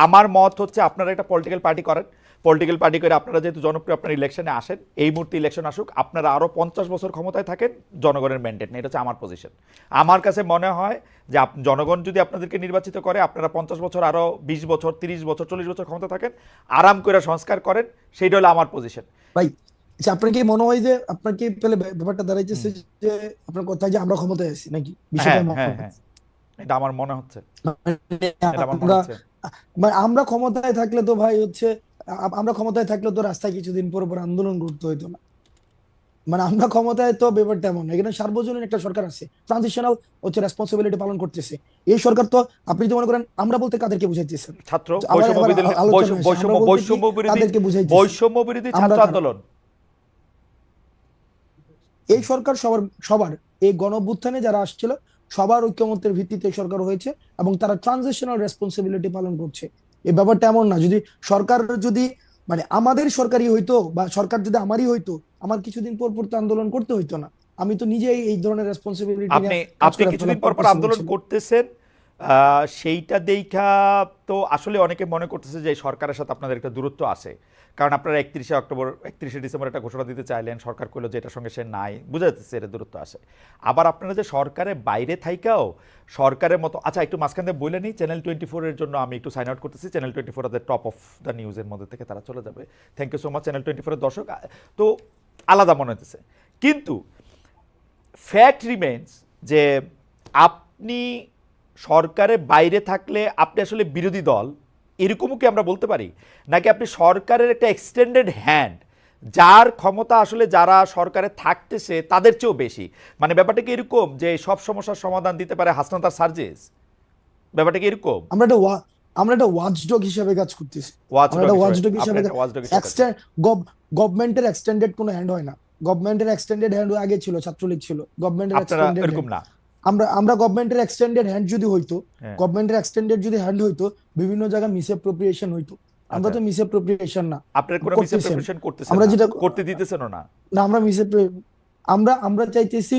আমার মত হচ্ছে আপনারা একটা পলিটিক্যাল পার্টি করেন। পলিটিক্যাল পার্টি করে আপনারা যেহেতু জনপ্রিয় আপনার ইলেকশনে আসেন এই মুহূর্তে ইলেকশন আসুক আপনারা আরও পঞ্চাশ বছর ক্ষমতায় থাকেন জনগণের ম্যান্ডেট নেই এটা হচ্ছে আমার পজিশন আমার কাছে মনে হয় যে জনগণ যদি আপনাদেরকে নির্বাচিত করে আপনারা পঞ্চাশ বছর আরও বিশ বছর তিরিশ বছর চল্লিশ বছর ক্ষমতা থাকেন আরাম করে সংস্কার করেন সেইটা হলো আমার পজিশন ভাই আচ্ছা আপনার কি মনে হয় যে আপনার কি ব্যাপারটা দাঁড়াইতেছে যে আপনার কথা যে আমরা ক্ষমতায় আছি নাকি? বিষয়টা হ্যাঁ হ্যাঁ এটা আমার মনে হচ্ছে। মানে আমার ক্ষমতায় থাকলে তো ভাই হচ্ছে আমরা ক্ষমতায় থাকলে তো রাস্তায় কিছুদিন পর পর আন্দোলন করতে হইতো না। মানে আমরা ক্ষমতায় তো ব্যাপারটা এমন এখানে সার্বজনীন একটা সরকার আছে। ট্রানজিশনাল হচ্ছে রেসপন্সিবিলিটি পালন করতেছে। এই সরকার তো আপনি যদি মনে করেন আমরা বলতে কাদেরকে বুঝাইতেছেন? ছাত্র বৈষম্য বিরোধী ছাত্র আন্দোলন। এই সরকার সবার সবার এই গণ যারা আসছিল সবার ঐক্যমত্যের ভিত্তিতে সরকার হয়েছে এবং তারা ট্রানজিশনাল রেসপন্সিবিলিটি পালন করছে। এই ব্যাপারটা এমন না যদি সরকার যদি মানে আমাদের সরকারই হইতো বা সরকার যদি আমারই হইতো আমার কিছুদিন পর পর তো আন্দোলন করতে হইতো না। আমি তো নিজেই এই ধরনের রেসপন্সিবিলিটি আপনি আপনি কিছুদিন পর পর আন্দোলন করতেছেন সেইটা দেখা তো আসলে অনেকে মনে করতেছে যে সরকারের সাথে আপনাদের একটা দূরত্ব আছে। কারণ আপনারা একত্রিশে অক্টোবর, একত্রিশে ডিসেম্বর একটা ঘোষণা দিতে চাইলেন, সরকার করল যে এটার সঙ্গে সে নাই, বুঝা যাচ্ছে এটা দূরত্ব আসে আবার আপনারা যে সরকারের বাইরে থাইকাও সরকারের মতো আচ্ছা একটু মাঝখান থেকে বলে নিই চ্যানেল টোয়েন্টি ফোরের জন্য আমি একটু সাইন আউট করতেছি channel twenty four top of the নিউজের মধ্যে থেকে তারা চলে যাবে। Thank you so much channel twenty ফোরের দর্শক। তো আলাদা মনে হতেছে কিন্তু ফ্যাক্ট রিমেন্স যে আপনি সরকারের বাইরে থাকলে আপনি আসলে বিরোধী দল এরকমও কি আমরা বলতে পারি? নাকি আপনি সরকারের একটা এক্সটেন্ডেড হ্যান্ড যার ক্ষমতা আসলে যারা সরকারে থাকতেছে তাদের চেয়েও বেশি? মানে ব্যাপারটা কি এরকম যে সব সমস্যার সমাধান দিতে পারে হাসনাতার সার্জেস? ব্যাপারটা কি এরকম? আমরা একটা আমরা একটা ওয়াচডগ হিসেবে কাজ করতেছি। আমরা একটা watchdog হিসেবে গভর্নমেন্টের এক্সটেন্ডেড কোনো হ্যান্ড হয় না। গভর্নমেন্টের এক্সটেন্ডেড হ্যান্ড আগে ছিল ছাত্রলীগ ছিল। গভর্নমেন্টের এক্সটেন্ডেড এরকম না। আমরা আমরা গভর্নমেন্টের এক্সটেন্ডেড হ্যান্ড যদি হইতো হ্যাঁ। গভর্নমেন্টের এক্সটেন্ডেড যদি হ্যান্ড হইতো বিভিন্ন জায়গায় মিসঅ্যাপ্রোপ্রিয়েশন হইতো আমরা আচ্ছা। তো মিসঅ্যাপ্রোপ্রিয়েশন না আপনার কোনো করতেছেন। মিসঅ্যাপ্রিপেশন করতেছেন আমরা যেটা- করতে দিতেছেনও না না আমরা মিসঅ্যাপ্রো আমরা আমরা চাইতেছি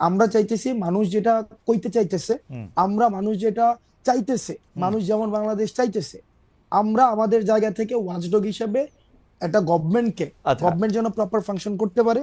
আমরা চাইতেছি মানুষ যেটা কইতে চাইতেছে আমরা মানুষ যেটা চাইতেছে মানুষ যেমন বাংলাদেশ চাইতেছে আমরা আমাদের জায়গা থেকে ওয়াচডগ হিসেবে একটা গভর্নমেন্টকে আচ্ছা। গভর্নমেন্ট যেন প্রপার ফাংশন করতে পারে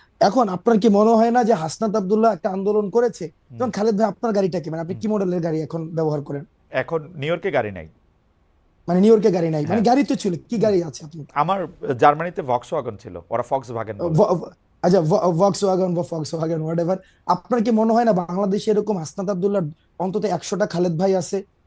এখন আপনার কি মনে হয় না যে হাসনাত আব্দুল্লাহ একটা আন্দোলন করেছে? যেমন খালেদ ভাই আপনার গাড়িটা কি? মানে আপনি কি মডেলের গাড়ি এখন ব্যবহার করেন? এখন নিউ ইয়র্কে গাড়ি নাই। মানে নিউ ইয়র্কে গাড়ি নাই? মানে হ্যাঁ। গাড়ি তো ছিল কি গাড়ি আছে আপনার? আমার জার্মানিতে ভক্স ওয়াগন ছিল ওরা ফক্স ভাগেন আচ্ছা ভক্স ওয়াগন বা ফক্স ওয়াগন হোয়াট এভার আপনার কি মনে হয় না বাংলাদেশে এরকম হাসনাত আবদুল্লাহ অন্তত একশোটা খালেদ ভাই আছে?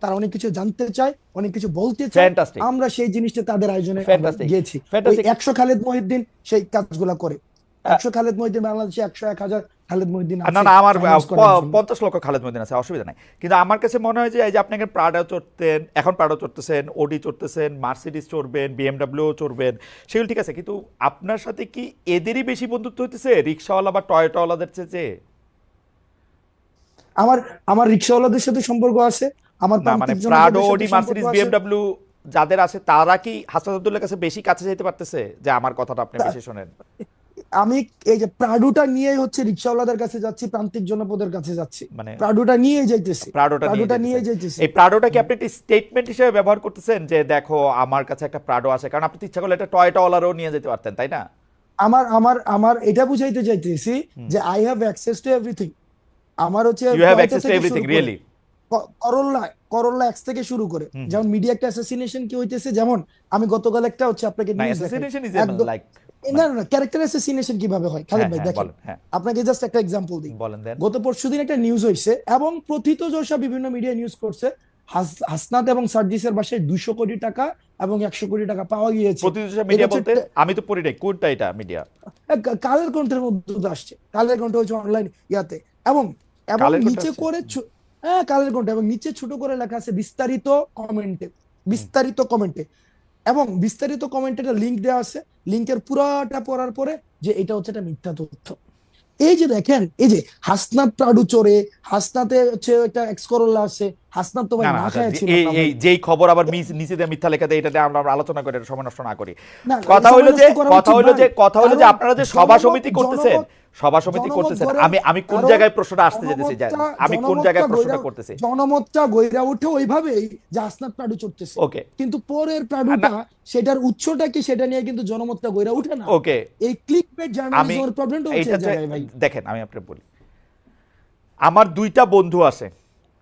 তারা অনেক কিছু জানতে চায় অনেক কিছু বলতে চায়। আমরা সেই জিনিসটা তাদের আয়োজনে গিয়েছি। একশো খালেদ মহিউদ্দিন সেই কাজগুলা করে। একশো খালেদ মহিউদ্দিন বাংলাদেশে একশো এক হাজার খালেদ মহিউদ্দিন না না আমার finance করার প- জন্য। পঞ্চাশ লক্ষ খালেদ মদিন আছে অসুবিধা নাই। কিন্তু আমার কাছে মনে হয় যে এই যে আপনি এখানে চড়তেন এখন প্রাডো চড়তেছেন ওডি চড়তেছেন মার্সিডিস চড়বেন বিএমডাব্লিউ চড়বেন সেগুলো ঠিক আছে। কিন্তু আপনার সাথে কি এদেরই বেশি বন্ধুত্ব হইতেছে? রিক্সাওয়ালা বা টয়টাওয়ালাদের চেয়ে? আমার আমার রিক্সাওয়ালাদের সাথে সম্পর্ক আছে। আমার না মানে প্রাডো ওডি সম্পর্ক মার্সিডিস যাদের আছে তারা কি হাসান আব্দুল্লাহ কাছে বেশি কাছে যেতে পারতেছে? যে আমার কথাটা আপনি বেশি শোনেন। আমি এই যে প্রাডুটা নিয়েই হচ্ছে রিক্সাওয়ালাদের কাছে যাচ্ছি প্রান্তিক জনপদের কাছে যাচ্ছি। মানে প্রাডুটা নিয়েই যাইতেছি। নিয়ে প্রাডুটা নিয়ে যাইতেছি। এই প্রাডোটা কি আপনি একটি স্টেটমেন্ট হিসেবে ব্যবহার করতেছেন যে দেখো আমার কাছে একটা প্রাডো আছে? কারণ আপনি ইচ্ছা করলে একটা টয়টাওয়ালারও নিয়ে যেতে পারতেন তাই না? আমার আমার আমার এটা বুঝাইতে চাইতেছি যে I have access to everything আমার হচ্ছে you have access to everything really ক- করোলা করোলা এক্স থেকে শুরু করে। যেমন মিডিয়া একটা অ্যাসাসিনেশন কি হইতেছে? যেমন আমি গতকাল একটা হচ্ছে আপনাকে না না ক্যারেক্টার অ্যাসাসিনেশন কীভাবে হয়? খালেদ ভাই দেখেন। হ্যাঁ। আপনাকে জাস্ট একটা এক্সাম্পল দিই। গত পরশুদিন একটা নিউজ এবং প্রথিত যশা বিভিন্ন মিডিয়া নিউজ করছে। হাস- হাসনাত এবং সার্জিসের বাসায় দুশো কোটি টাকা এবং একশো কোটি টাকা পাওয়া গিয়েছে। মিডিয়া বলতে আমি তো পড়ি নাই কোনটা এটা মিডিয়া কালের কণ্ঠের মধ্যে আসছে। কালের কণ্ঠ হচ্ছে অনলাইন ইয়াতে। এবং এবং নিচে করে হ্যাঁ কালের কণ্ঠ। এবং নিচে ছোট করে লেখা আছে বিস্তারিত কমেন্টে বিস্তারিত কমেন্টে এবং বিস্তারিত কমেন্টে একটা লিঙ্ক দেওয়া আছে। লিঙ্কের পুরাটা পড়ার পরে যে এটা হচ্ছে একটা মিথ্যা তথ্য। এই যে দেখেন, এই যে হাসনাত প্রাডু চোরে, হাসনাতে হচ্ছে একটা এক্সকরোলা আছে হাসনাত তো ভাই না আচ্ছা, খায় ছিল এই এই যেই খবর আবার নিচে দিয়ে মিথ্যা লেখা দেয় এটা আমরা আলোচনা করে সময় নষ্ট না করি। কথা হইল যে কথা হইল যে কথা হইল যে আপনারা যে সভা সমিতি করতেছেন সভা সমিতি করতেছেন আমি আমি কোন জায়গায় প্রশ্নটা আসতে যেতেছি আমি কোন জায়গায় প্রশ্নটা করতেছি। জনমতটা গইরা উঠে ওইভাবেই যে আসনাত প্রাডু চড়তেছে। ওকে। কিন্তু পরের প্রাডুটা সেটার উৎসটা কি সেটা নিয়ে কিন্তু জনমতটা গইরা উঠে না। ওকে। এই ক্লিক বেট জার্নালিজমের প্রবলেমটা হচ্ছে ভাই। দেখেন আমি আপনাকে বলি। আমার দুইটা বন্ধু আছে।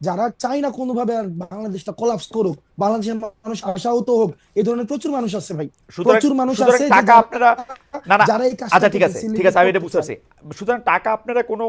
যারা চায় না কোনোভাবে আর বাংলাদেশটা কোলাপস করুক বাংলাদেশের মানুষ আশাহত হোক এই ধরনের প্রচুর মানুষ আছে ভাই। প্রচুর মানুষ আছে টাকা আপনারা না না। আচ্ছা ঠিক আছে ঠিক আছে আমি এটা বুঝতে পারছি সুতরাং টাকা আপনারা কোনো